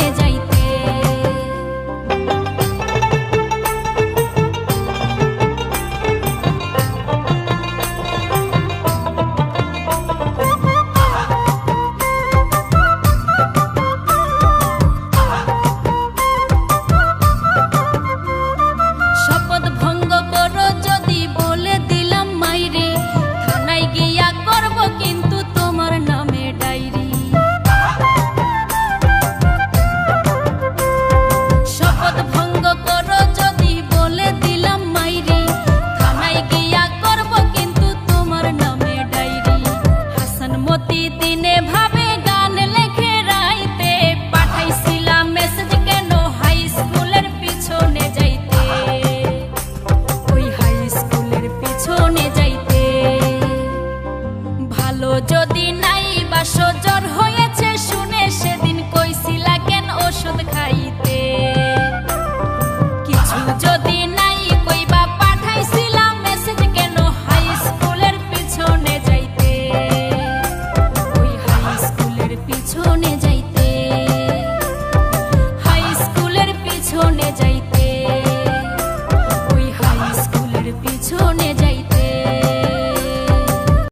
也在。যদি নাই বা সজর হয়েছে, শুনে সেদিন কইছিলা কেন ওষুধ খাইতে? কিছু যদি নাই কইবা পাঠাইছিলাম মেসেজ কেন হাই স্কুলের পিছনে যাইতে? ওই হাই স্কুলের পিছনে